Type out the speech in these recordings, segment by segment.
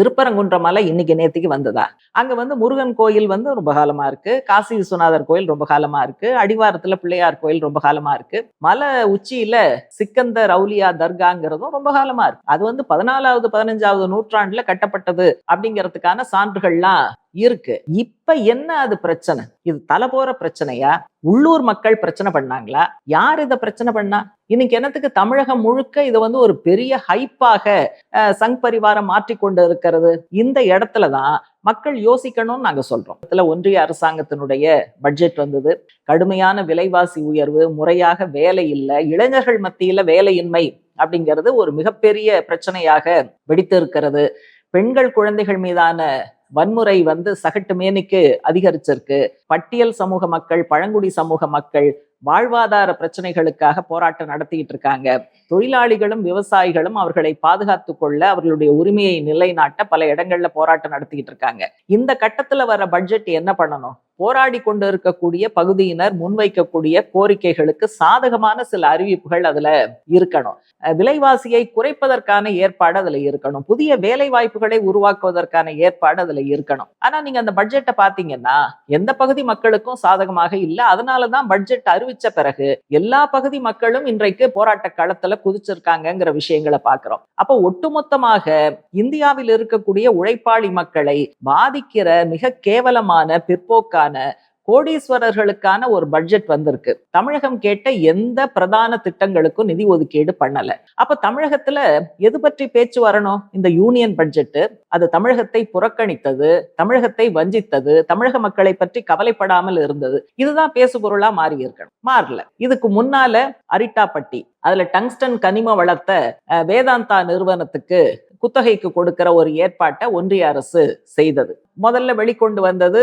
திருப்பரங்குன்ற மலை இன்னைக்கு நேத்துக்கு வந்ததா? அங்க வந்து முருகன் கோயில் வந்து ரொம்ப காலமா இருக்கு. காசி விஸ்வநாதர் கோயில் ரொம்ப காலமா இருக்கு. அடிவாரத்துல பிள்ளையார் கோயில் ரொம்ப காலமா இருக்கு. மலை உச்சியில சிக்கந்தர் அவுலியா தர்காங்கிறதும் ரொம்ப காலமா இருக்கு. அது வந்து பதினாலாவது பதினஞ்சாவது நூற்றாண்டுல கட்டப்பட்டது அப்படிங்கிறதுக்கான சான்றுகள்லாம் இருக்கு. இப்ப என்ன அது பிரச்சனை? இது தலை போற பிரச்சனையா? உள்ளூர் மக்கள் பிரச்சனை பண்ணாங்களா? யார் இதை பிரச்சனை பண்ணா? இன்னைக்கு என்னத்துக்கு தமிழகம் முழுக்க இதை வந்து ஒரு பெரிய ஹைப்பாக சங் பரிவாரம் மாற்றி கொண்டு இருக்கிறது? இந்த இடத்துலதான் மக்கள் யோசிக்கணும்னு நாங்க சொல்றோம். இதுல ஒன்றிய அரசாங்கத்தினுடைய பட்ஜெட் வந்தது. கடுமையான விலைவாசி உயர்வு முறையாக வேலை இல்லை இளைஞர்கள் மத்தியில வேலையின்மை அப்படிங்கிறது ஒரு மிகப்பெரிய பிரச்சனையாக வெடித்து இருக்கிறது பெண்கள் குழந்தைகள் மீதான வன்முறை வந்து சகட்டு மேனிக்கு அதிகரிச்சிருக்கு. பட்டியல் சமூக மக்கள் பழங்குடி சமூக மக்கள் வாழ்வாதார பிரச்சனைகளுக்காக போராட்டம் நடத்திட்டு இருக்காங்க. தொழிலாளிகளும் விவசாயிகளும் அவர்களை பாதுகாத்து கொள்ள அவர்களுடைய உரிமையை நிலைநாட்ட பல இடங்கள்ல போராட்டம் நடத்திக்கிட்டு இருக்காங்க. இந்த கட்டத்துல வர பட்ஜெட் என்ன பண்ணணும்? போராடி கொண்டு இருக்கக்கூடிய பகுதியினர் முன்வைக்கக்கூடிய கோரிக்கைகளுக்கு சாதகமான சில அறிவிப்புகள் அதுல இருக்கணும். விலைவாசியை குறைப்பதற்கான ஏற்பாடு அதுல இருக்கணும். புதிய வேலை வாய்ப்புகளை உருவாக்குவதற்கான ஏற்பாடு அதுல இருக்கணும். ஆனா நீங்க அந்த பட்ஜெட்டை பாத்தீங்கன்னா எந்த பகுதி மக்களுக்கும் சாதகமாக இல்லை. அதனாலதான் பட்ஜெட் அறிவிச்ச பிறகு எல்லா பகுதி மக்களும் இன்றைக்கு போராட்ட களத்துல குதிச்சிருக்காங்கங்கிற விஷயங்களை பாக்குறோம். அப்போ ஒட்டுமொத்தமாக இந்தியாவில் இருக்கக்கூடிய உழைப்பாளி மக்களை பாதிக்கிற மிக கேவலமான பிற்போக்கான கோடீஸ்வரர்களுக்கான ஒரு பட்ஜெட் வந்திருக்கு. தமிழகம் கேட்ட எந்த பிரதான திட்டங்களுக்கும் நிதி ஒதுக்கீடு பண்ணல. அப்ப தமிழகத்துல எது பற்றி பேச்சு வரணும்? இந்த யூனியன் பட்ஜெட் அது தமிழகத்தை புறக்கணித்தது தமிழகத்தை வஞ்சித்தது தமிழக மக்களை பற்றி கவலைப்படாமல் இருந்தது. இதுதான் பேசுபொருளா மாறி இருக்கணும் மாறல. இதுக்கு முன்னால அரிட்டாப்பட்டி அதுல டங்ஸ்டன் கனிம வளத்தை அஹ், வேதாந்தா நிறுவனத்துக்கு குத்தகைக்கு கொடுக்கிற ஒரு ஏற்பாட்டை ஒன்றிய அரசு செய்தது. முதல்ல வெளிக்கொண்டு வந்தது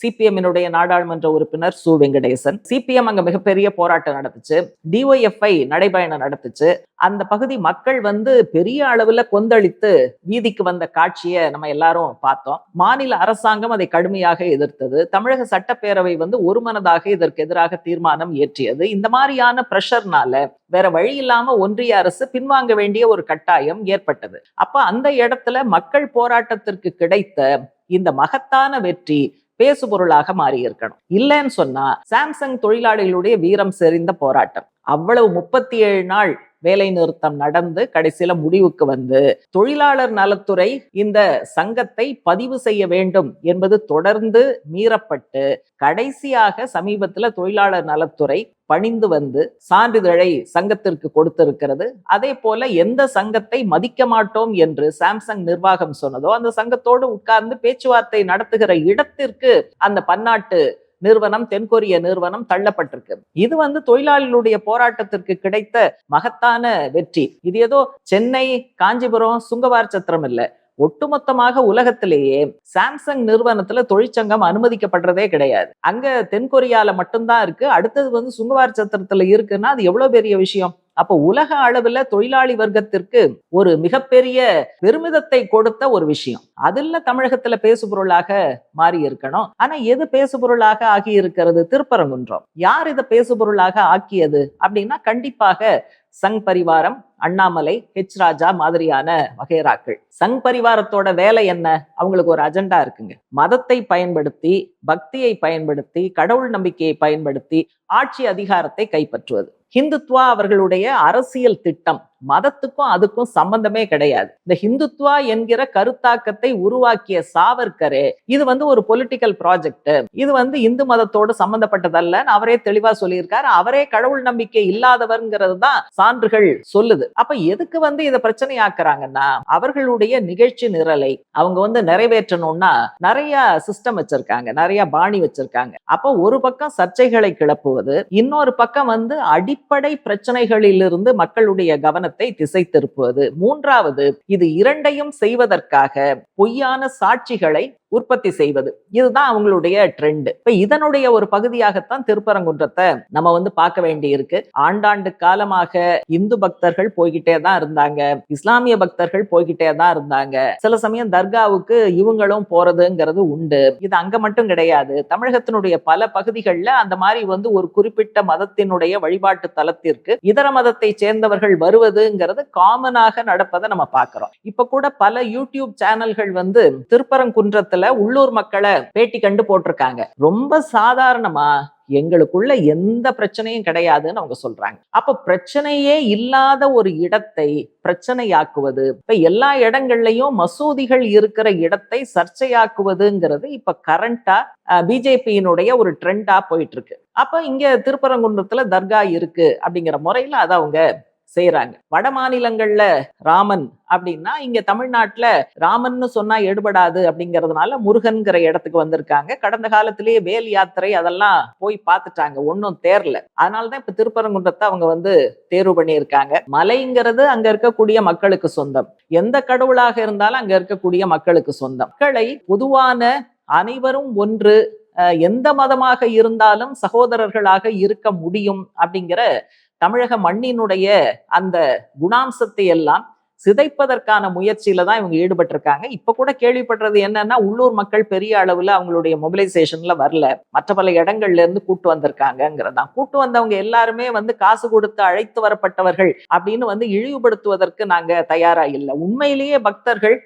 சிபிஎம்மினுடைய நாடாளுமன்ற உறுப்பினர் சு. வெங்கடேசன். சிபிஎம் அங்க மிகப்பெரிய போராட்டம் நடத்துச்சு டிஒஎஃப்ஐ நடைபயணம் நடத்துச்சு அந்த பகுதி மக்கள் வந்து பெரிய அளவுல கொந்தளித்து வீதிக்கு வந்த காட்சியை நம்ம எல்லாரும் பார்த்தோம். மாநில அரசாங்கம் அதை கடுமையாக எதிர்த்தது. தமிழக சட்டப்பேரவை வந்து ஒருமனதாக இதற்கு எதிராக தீர்மானம் இயற்றியது. இந்த மாதிரியான பிரஷர்னால வேற வழி இல்லாம ஒன்றிய அரசு பின்வாங்க வேண்டிய ஒரு கட்டாயம் ஏற்பட்டது. அப்ப அந்த இடத்துல மக்கள் போராட்டத்திற்கு கிடைத்த இந்த மகத்தான வெற்றி பேசுபொருளாக மாறி இருக்கணும் இல்லைன்னு சொன்னா சாம்சங் தொழிலாளிகளுடைய வீரம் செறிந்த போராட்டம். அவ்வளவு முப்பத்தி ஏழு நாள் வேலை நிறுத்தம் நடந்து கடைசியில முடிவுக்கு வந்து தொழிலாளர் நலத்துறை இந்த சங்கத்தை பதிவு செய்ய வேண்டும் என்பது தொடர்ந்து மீறப்பட்டு கடைசியாக சமீபத்துல தொழிலாளர் நலத்துறை பணிந்து வந்து சான்றிதழை சங்கத்திற்கு கொடுத்திருக்கிறது. அதே போல எந்த சங்கத்தை மதிக்க மாட்டோம் என்று சாம்சங் நிர்வாகம் சொன்னதோ அந்த சங்கத்தோடு உட்கார்ந்து பேச்சுவார்த்தை நடத்துகிற இடத்திற்கு அந்த பன்னாட்டு நிறுவனம் தென்கொரிய நிறுவனம் தள்ளப்பட்டிருக்கு. இது வந்து தொழிலாளிகளுடைய போராட்டத்திற்கு கிடைத்த மகத்தான வெற்றி. இது ஏதோ சென்னை காஞ்சிபுரம் சுங்கவார் சத்திரம் இல்ல. ஒட்டுமொத்தமாக உலகத்திலேயே சாம்சங் நிறுவனத்துல தொழிற்சங்கம் அனுமதிக்கப்படுறதே கிடையாது. அங்க தென்கொரியால மட்டும்தான் இருக்கு. அடுத்தது வந்து சுங்கவார் சத்திரத்துல இருக்குன்னா அது எவ்வளவு பெரிய விஷயம்? அப்ப உலக அளவுல தொழிலாளி வர்க்கத்திற்கு ஒரு மிகப்பெரிய பெருமிதத்தை கொடுத்த ஒரு விஷயம். அதுல தமிழகத்துல பேசுபொருளாக மாறி இருக்கணும் ஆனா எது பேசுபொருளாக ஆகி இருக்கிறது திருப்பரங்குன்றம். யார் இதை பேசுபொருளாக ஆக்கியது? அப்படின்னா கண்டிப்பாக சங் பரிவாரம் அண்ணாமலை ஹெச் ராஜா மாதிரியான வகைராக்கள் சங் பரிவாரத்தோட வேலை என்ன? அவங்களுக்கு ஒரு அஜெண்டா இருக்குங்க. மதத்தை பயன்படுத்தி பக்தியை பயன்படுத்தி கடவுள் நம்பிக்கையை பயன்படுத்தி ஆட்சி அதிகாரத்தை கைப்பற்றுவது. ஹிந்துத்வா அவர்களுடைய அரசியல் திட்டம். மதத்துக்கும் அதுக்கும் சம்பந்தமே கிடையாது. இந்த ஹிந்துத்வா என்கிற கருத்தாக்கத்தை உருவாக்கிய சாவர்கரே இது வந்து ஒரு பொலிட்டிக்கல் ப்ராஜெக்ட் இது வந்து இந்து மதத்தோடு சம்பந்தப்பட்டதல்ல. அவரே தெளிவா சொல்லியிருக்காரு. அவரே கடவுள் நம்பிக்கை இல்லாதவர்ங்கிறது தான் சான்றுகள் சொல்லுது. அப்ப எதுக்கு வந்து இதை பிரச்சனையாக்குறாங்கன்னா அவர்களுடைய நிகழ்ச்சி நிரலை அவங்க வந்து நிறைவேற்றணும்னா நிறைய சிஸ்டம் வச்சிருக்காங்க. நிறைய பாணி வச்சிருக்காங்க. அப்ப ஒரு பக்கம் சர்ச்சைகளை கிளப்புவது இன்னொரு பக்கம் வந்து அடிப்படை பிரச்சனைகளிலிருந்து மக்களுடைய கவனத்தை திசை திருப்புவது மூன்றாவது இது இரண்டையும் செய்வதற்காக பொய்யான சாட்சிகளை உற்பத்தி செய்வது. இதுதான் அவங்களுடைய ட்ரெண்ட் இப்ப இதனுடைய ஒரு பகுதியாகத்தான் திருப்பரங்குன்றத்தை நம்ம வந்து பார்க்க வேண்டி இருக்கு ஆண்டாண்டு காலமாக இந்து பக்தர்கள் போய்கிட்டே தான் இருந்தாங்க. இஸ்லாமிய பக்தர்கள் போய்கிட்டே தான் இருந்தாங்க. சில சமயம் தர்காவுக்கு இவங்களும் போறதுங்கிறது உண்டு. இது அங்க மட்டும் கிடையாது. தமிழகத்தினுடைய பல பகுதிகளில் அந்த மாதிரி வந்து ஒரு குறிப்பிட்ட மதத்தினுடைய வழிபாட்டு தலத்திற்கு இதர மதத்தை சேர்ந்தவர்கள் வருவது செய்வதுங்கிறது காமனாக நடப்பதை நம்ம பார்க்கிறோம். இப்ப கூட பல யூடியூப் சேனல்கள் வந்து திருப்பரங்குன்றத்துல உள்ளூர் மக்களை பேட்டி கண்டு போட்டிருக்காங்க. ரொம்ப சாதாரணமா எங்களுக்குள்ள எந்த பிரச்சனையும் கிடையாதுன்னு அவங்க சொல்றாங்க. அப்ப பிரச்சனையே இல்லாத ஒரு இடத்தை பிரச்சனையாக்குவது இப்ப எல்லா இடங்கள்லயும் மசூதிகள் இருக்கிற இடத்தை சர்ச்சையாக்குவதுங்கிறது இப்ப கரண்டா பிஜேபியினுடைய ஒரு ட்ரெண்டா போயிட்டு இருக்கு. அப்ப இங்க திருப்பரங்குன்றத்துல தர்கா இருக்கு அப்படிங்கிற முறையில அதை அவங்க செய்யறாங்க வட மாநிலங்கள்ல ராமன் அப்படின்னா இங்க தமிழ்நாட்டுல ராமன்னு சொன்னா எடுபடாது அப்படிங்கறதுனால முருகன்கிற இடத்துக்கு வந்திருக்காங்க. கடந்த காலத்திலேயே வேல் யாத்திரை அதெல்லாம் போய் பார்த்துட்டாங்க. ஒன்னும் தேரல அதனாலதான் இப்ப திருப்பரங்குன்றத்தை அவங்க வந்து தேர்வு பண்ணியிருக்காங்க. மலைங்கிறது அங்க இருக்கக்கூடிய மக்களுக்கு சொந்தம். எந்த கடவுளாக இருந்தாலும் அங்க இருக்கக்கூடிய மக்களுக்கு சொந்தம். மக்களை பொதுவான அனைவரும் ஒன்று எந்த மதமாக இருந்தாலும் சகோதரர்களாக இருக்க முடியும் அப்படிங்கிற தமிழக மண்ணினுடைய அந்த குணாம்சத்தை எல்லாம் சிதைப்பதற்கான முயற்சியில தான் இவங்க ஈடுபட்டிருக்காங்க. இப்ப கூட கேள்விப்படுறது என்னன்னா உள்ளூர் மக்கள் பெரிய அளவுல அவங்களுடைய மொபிலைசேஷன்ல வரல. மற்ற பல இடங்கள்ல இருந்து கூட்டு வந்திருக்காங்கிறதான் கூட்டு வந்தவங்க எல்லாருமே வந்து காசு கொடுத்து அழைத்து வரப்பட்டவர்கள் அப்படின்னு வந்து இழிவுபடுத்துவதற்கு நாங்க தயாரா இல்லை. உண்மையிலேயே பக்தர்கள்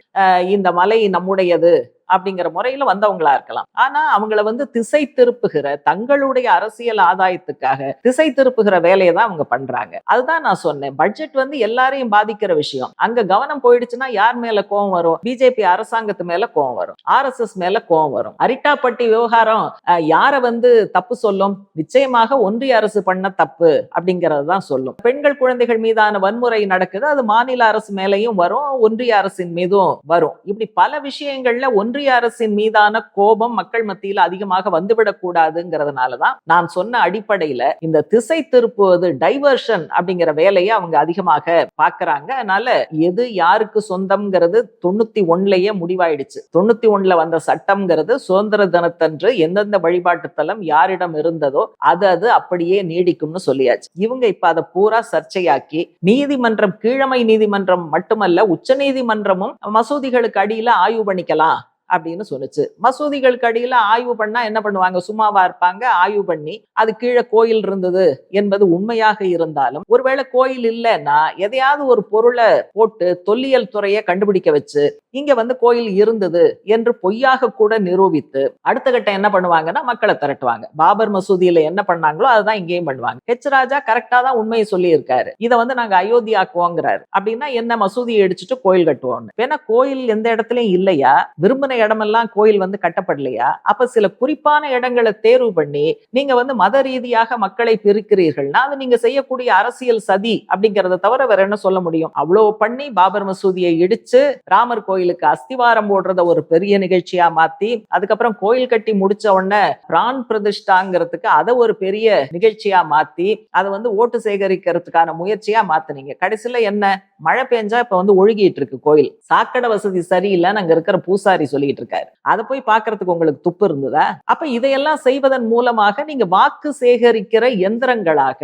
இந்த மலை நம்முடையது அப்படிங்கிற முறையில வந்தவங்களா இருக்கலாம். ஆனா அவங்கள வந்து திசை திருப்புகிற தங்களுடைய அரசியல் ஆதாயத்துக்காக திசை திருப்புகிற வேலையை தான் அவங்க பண்றாங்க. அதுதான் நான் சொன்னேன். பட்ஜெட் வந்து எல்லாரையும் பாதிக்கிற விஷயம். அங்க கவனம் போயிடுச்சுன்னா யார் மேல கோவம் வரும்? பிஜேபி அரசாங்கத்து மேல கோவம் வரும். ஆர் எஸ் எஸ் மேல கோவம் வரும். அரிட்டாப்பட்டி விவகாரம் யார வந்து தப்பு சொல்லும்? நிச்சயமாக ஒன்றிய அரசு பண்ண தப்பு அப்படிங்கறது தான் சொல்லும். பெண்கள் குழந்தைகள் மீதான வன்முறை நடக்குது. அது மாநில அரசு மேலையும் வரும். ஒன்றிய அரசின் மீதும் வரும். இப்படி பல விஷயங்கள்ல ஒன்று ஒன்றிய அரசின் மீதான கோபம் மக்கள் மத்தியில் அதிகமாக வந்துவிடக் கூடாதுங்கிறதுனாலதான் நான் சொன்ன அடிப்படையில இந்த திசை திருப்புவது டைவர்ஷன் அப்படிங்கிற வேலையை அவங்க அதிகமாக பாக்குறாங்க அதனால எது யாருக்கு சொந்தம்ங்கிறது தொண்ணூத்தி ஒன்னுலயே முடிவாயிடுச்சு. தொண்ணூத்தி ஒண்ணுல வந்த சட்டம்ங்கிறது சுதந்திர தினத்தன்று எந்தெந்த வழிபாட்டு தலம் யாரிடம் இருந்ததோ அது அது அப்படியே நீடிக்கும்னு சொல்லியாச்சு. இவங்க இப்ப அதை பூரா சர்ச்சையாக்கி நீதிமன்றம் கீழமை நீதிமன்றம் மட்டுமல்ல உச்ச நீதிமன்றமும் மசூதிகளுக்கு அடியில ஆய்வு பண்ணிக்கலாம். அப்படின்னு சொன்னுச்சு. மசூதிகளுக்கு அடியில ஆய்வு பண்ணா என்ன பண்ணுவாங்க? சும்மாவா இருப்பாங்க. ஆய்வு பண்ணி அது கீழே கோயில் இருந்தது என்பது உண்மையாக இருந்தாலும் ஒருவேளை கோயில் இல்லைன்னா எதையாவது ஒரு பொருளை போட்டு தொல்லியல் துறையை கண்டுபிடிக்க வச்சு இங்க வந்து கோயில் இருந்தது என்று பொய்யாக கூட நிரூபித்து அடுத்த கட்டம் என்ன பண்ணுவாங்கன்னா மக்களை திரட்டுவாங்க. பாபர் மசூதியில என்ன பண்ணாங்களோ அதுதான் இங்கேயும் பண்ணுவாங்க. ஹெச் ராஜா கரெக்டா தான் உண்மையை சொல்லி இருக்காரு இதை வந்து நாங்க அயோத்தி ஆக்குவோங்கிறாரு அப்படின்னா என்ன மசூதியை அடிச்சுட்டு கோயில் கட்டுவோம்னு. ஏன்னா கோயில் எந்த இடத்துலயும் இல்லையா? விரும்பின இடமெல்லாம் கோயில் வந்து கட்டப்படலையா? அப்ப சில குறிப்பான இடங்களை தேர்வு பண்ணி நீங்க வந்து மத ரீதியாக மக்களை பிரிக்கிறீர்கள்னா அது நீங்க செய்யக்கூடிய அரசியல் சதி அப்படிங்கறத தவிர வேற என்ன சொல்ல முடியும்? அவ்வளவு பண்ணி பாபர் மசூதியை இடிச்சு ராமர் கோயில் கோயிலுக்கு அஸ்திவாரம் போடுறத ஒரு பெரிய நிகழ்ச்சியா மாத்தி அதுக்கப்புறம் கோயில் கட்டி முடிச்ச உடனே பிரான் பிரதிஷ்டாங்கிறதுக்கு அதை ஒரு பெரிய நிகழ்ச்சியா மாத்தி அதை வந்து ஓட்டு சேகரிக்கிறதுக்கான முயற்சியா மாத்தினீங்க. கடைசியில என்ன? மழை பெஞ்சா இப்ப வந்து ஒழுகிட்டு இருக்கு கோயில். சாக்கடை வசதி சரியில்லைன்னு அங்க இருக்கிற பூசாரி சொல்லிட்டு இருக்காரு. அதை போய் பாக்குறதுக்கு உங்களுக்கு துப்பு இருந்ததா? அப்ப இதையெல்லாம் செய்வதன் மூலமாக நீங்க வாக்கு சேகரிக்கிற எந்திரங்களாக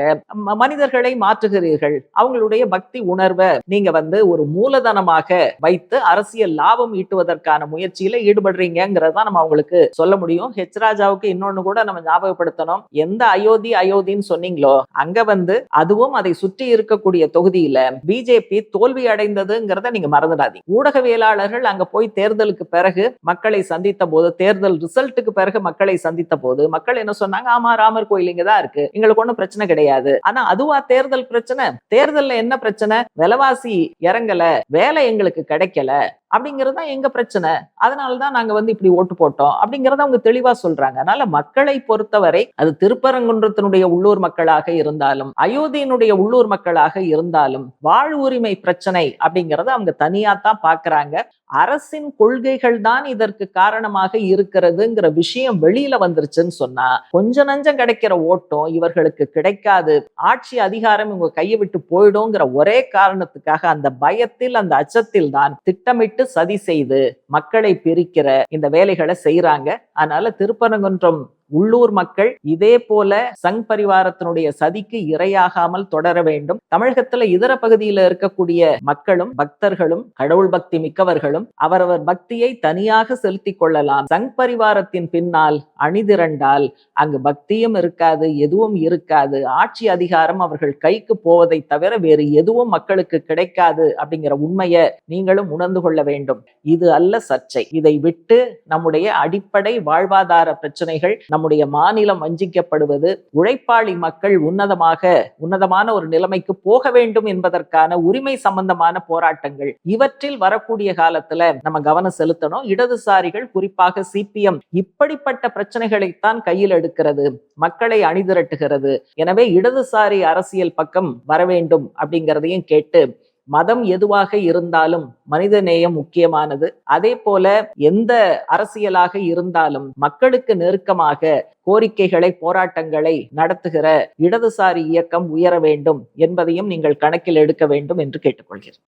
மனிதர்களை மாற்றுகிறீர்கள். அவங்களுடைய பக்தி உணர்வை நீங்க வந்து ஒரு மூலதனமாக வைத்து அரசியல் லாபம் ஈட்டுவதற்கான முயற்சியில ஈடுபடுறீங்கிறத நம்ம அவங்களுக்கு சொல்ல முடியும். ஹெச் ராஜாவுக்கு இன்னொன்னு கூட நம்ம ஞாபகப்படுத்தணும். எந்த அயோத்தி அயோத்தின்னு சொன்னீங்களோ அங்க வந்து அதுவும் அதை சுற்றி இருக்கக்கூடிய தொகுதியில பிஜேபி தோல்வி அடைந்ததுங்கிறத நீங்க மறந்துடாதீங்க. ஊடகவியலாளர்கள் அங்க போய் தேர்தலுக்கு பிறகு மக்களை சந்தித்த போது தேர்தல் ரிசல்ட்டுக்கு பிறகு மக்களை சந்தித்த போது மக்கள் என்ன சொன்னாங்க? ஆமா ராமர் கோயில் இங்கதான் இருக்கு. எங்களுக்கு ஒன்றும் பிரச்சனை கிடையாது. ஆனா அதுவா தேர்தல் பிரச்சனை? தேர்தல்ல என்ன பிரச்சனை? விலைவாசி இறங்கல. வேலை எங்களுக்கு கிடைக்கல. அப்படிங்கிறது தான் எங்க பிரச்சனை. அதனாலதான் நாங்க வந்து இப்படி ஓட்டு போட்டோம். அப்படிங்கறத அவங்க தெளிவா சொல்றாங்க. அதனால மக்களை பொறுத்தவரை அது திருப்பரங்குன்றத்தினுடைய உள்ளூர் மக்களாக இருந்தாலும் அயோத்தியினுடைய உள்ளூர் மக்களாக இருந்தாலும் வாழ் உரிமை பிரச்சனை அப்படிங்கறத அவங்க தனியா தான் பாக்குறாங்க. அரசின் கொள்கைகள் தான் இதற்கு காரணமாக இருக்கிறதுங்கிற விஷயம் வெளியில வந்துருச்சுன்னு சொன்னா கொஞ்ச நஞ்சம் கிடைக்கிற ஓட்டம் இவர்களுக்கு கிடைக்காது. ஆட்சி அதிகாரம் இவங்க கையை விட்டு போயிடும்ங்கிற ஒரே காரணத்துக்காக அந்த பயத்தில் அந்த அச்சத்தில் தான் திட்டமிட்டு சதி செய்து மக்களை பிரிக்கிற இந்த வேலைகளை செய்யறாங்க அதனால திருப்பரங்குன்றம் உள்ளூர் மக்கள் இதே போல சங் பரிவாரத்தினுடைய சதிக்கு இரையாகாமல் தொடர வேண்டும். தமிழகத்துல இதர பகுதியில இருக்கக்கூடிய மக்களும் பக்தர்களும் கடவுள் பக்தி மிக்கவர்களும் அவரவர் பக்தியை தனியாக செலுத்திக் கொள்ளலாம். சங் பரிவாரத்தின் பின்னால் அணிதிரண்டால் அங்கு பக்தியும் இருக்காது எதுவும் இருக்காது. ஆட்சி அதிகாரம் அவர்கள் கைக்கு போவதை தவிர வேறு எதுவும் மக்களுக்கு கிடைக்காது அப்படிங்கிற உண்மையை நீங்களும் உணர்ந்து கொள்ள வேண்டும். இது அல்ல சர்ச்சை. இதை விட்டு நம்முடைய அடிப்படை வாழ்வாதார பிரச்சனைகள் நம்முடைய மாநிலம் வஞ்சிக்கப்படுவது உழைப்பாளி மக்கள் உன்னதமாக உன்னதமான ஒரு நிலைமைக்கு போக வேண்டும் என்பதற்கான உரிமை சம்பந்தமான போராட்டங்கள். இவற்றில் வரக்கூடிய காலத்துல நம்ம கவனம் செலுத்தணும். இடதுசாரிகள் குறிப்பாக சிபிஎம் இப்படிப்பட்ட பிரச்சனைகளைத்தான் கையில் எடுக்கிறது. மக்களை அணிதிரட்டுகிறது. எனவே இடதுசாரி அரசியல் பக்கம் வர வேண்டும் அப்படிங்கிறதையும் கேட்டு மதம் எதுவாக இருந்தாலும் மனித நேயம் முக்கியமானது. அதே போல எந்த அரசியலாக இருந்தாலும் மக்களுக்கு நெருக்கமாக கோரிக்கைகளை போராட்டங்களை நடத்துகிற இடதுசாரி இயக்கம் உயர வேண்டும் என்பதையும் நீங்கள் கணக்கில் எடுக்க வேண்டும் என்று கேட்டுக்கொள்கிறேன்.